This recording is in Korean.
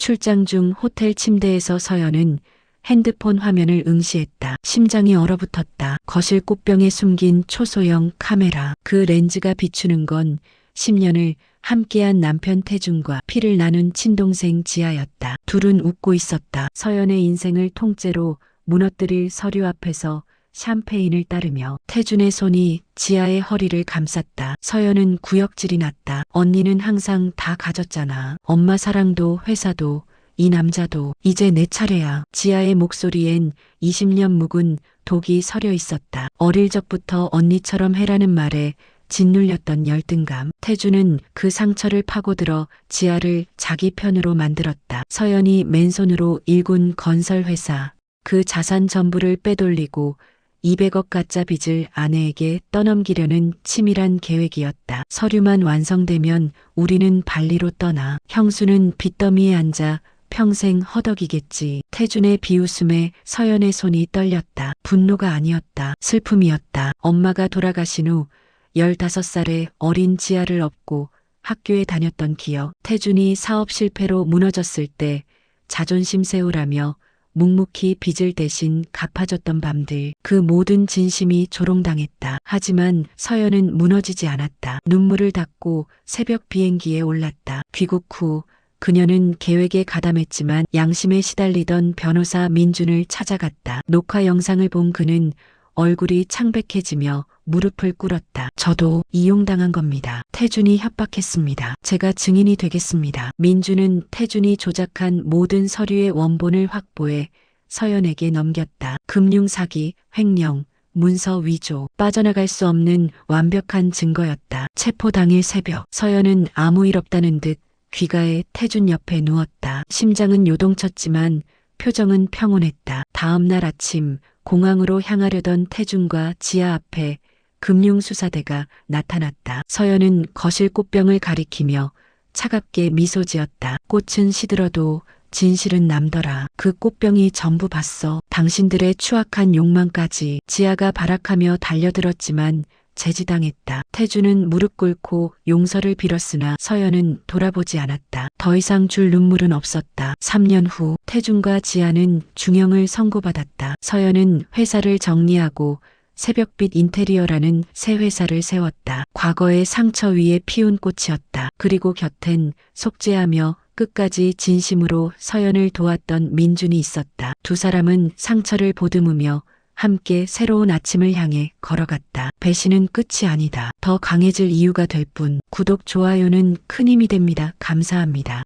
출장 중 호텔 침대에서 서연은 핸드폰 화면을 응시했다. 심장이 얼어붙었다. 거실 꽃병에 숨긴 초소형 카메라. 그 렌즈가 비추는 건 10년을 함께한 남편 태준과 피를 나눈 친동생 지아였다. 둘은 웃고 있었다. 서연의 인생을 통째로 무너뜨릴 서류 앞에서 샴페인을 따르며 태준의 손이 지아의 허리를 감쌌다. 서연은 구역질이 났다. 언니는 항상 다 가졌잖아. 엄마 사랑도 회사도 이 남자도 이제 내 차례야. 지아의 목소리엔 20년 묵은 독이 서려 있었다. 어릴 적부터 언니처럼 해라는 말에 짓눌렸던 열등감. 태주는 그 상처를 파고들어 지아를 자기 편으로 만들었다. 서연이 맨손으로 일군 건설회사 그 자산 전부를 빼돌리고 200억 가짜 빚을 아내에게 떠넘기려는 치밀한 계획이었다. 서류만 완성되면 우리는 발리로 떠나. 형수는 빚더미에 앉아 평생 허덕이겠지. 태준의 비웃음에 서연의 손이 떨렸다. 분노가 아니었다. 슬픔이었다. 엄마가 돌아가신 후 15살의 어린 지아를 업고 학교에 다녔던 기억. 태준이 사업 실패로 무너졌을 때 자존심 세우라며 묵묵히 빚을 대신 갚아줬던 밤들. 그 모든 진심이 조롱당했다. 하지만 서연은 무너지지 않았다. 눈물을 닦고 새벽 비행기에 올랐다. 귀국 후 그녀는 계획에 가담했지만 양심에 시달리던 변호사 민준을 찾아갔다. 녹화 영상을 본 그는 얼굴이 창백해지며 무릎을 꿇었다. 저도 이용당한 겁니다. 태준이 협박했습니다. 제가 증인이 되겠습니다. 민준은 태준이 조작한 모든 서류의 원본을 확보해 서연에게 넘겼다. 금융사기, 횡령, 문서 위조, 빠져나갈 수 없는 완벽한 증거였다. 체포 당일 새벽, 서연은 아무 일 없다는 듯 귀가에 태준 옆에 누웠다. 심장은 요동쳤지만 표정은 평온했다. 다음 날 아침 공항으로 향하려던 태준과 지아 앞에 금융수사대가 나타났다. 서연은 거실 꽃병을 가리키며 차갑게 미소 지었다. 꽃은 시들어도 진실은 남더라. 그 꽃병이 전부 봤어. 당신들의 추악한 욕망까지 지아가 발악하며 달려들었지만 제지당했다. 태주는 무릎 꿇고 용서를 빌었으나 서연은 돌아보지 않았다. 더 이상 줄 눈물은 없었다. 3년 후 태준과 지아는 중형을 선고받았다. 서연은 회사를 정리하고 새벽빛 인테리어라는 새 회사를 세웠다. 과거의 상처 위에 피운 꽃이었다. 그리고 곁엔 속죄하며 끝까지 진심으로 서연을 도왔던 민준이 있었다. 두 사람은 상처를 보듬으며 함께 새로운 아침을 향해 걸어갔다. 배신은 끝이 아니다. 더 강해질 이유가 될 뿐. 구독, 좋아요는 큰 힘이 됩니다. 감사합니다.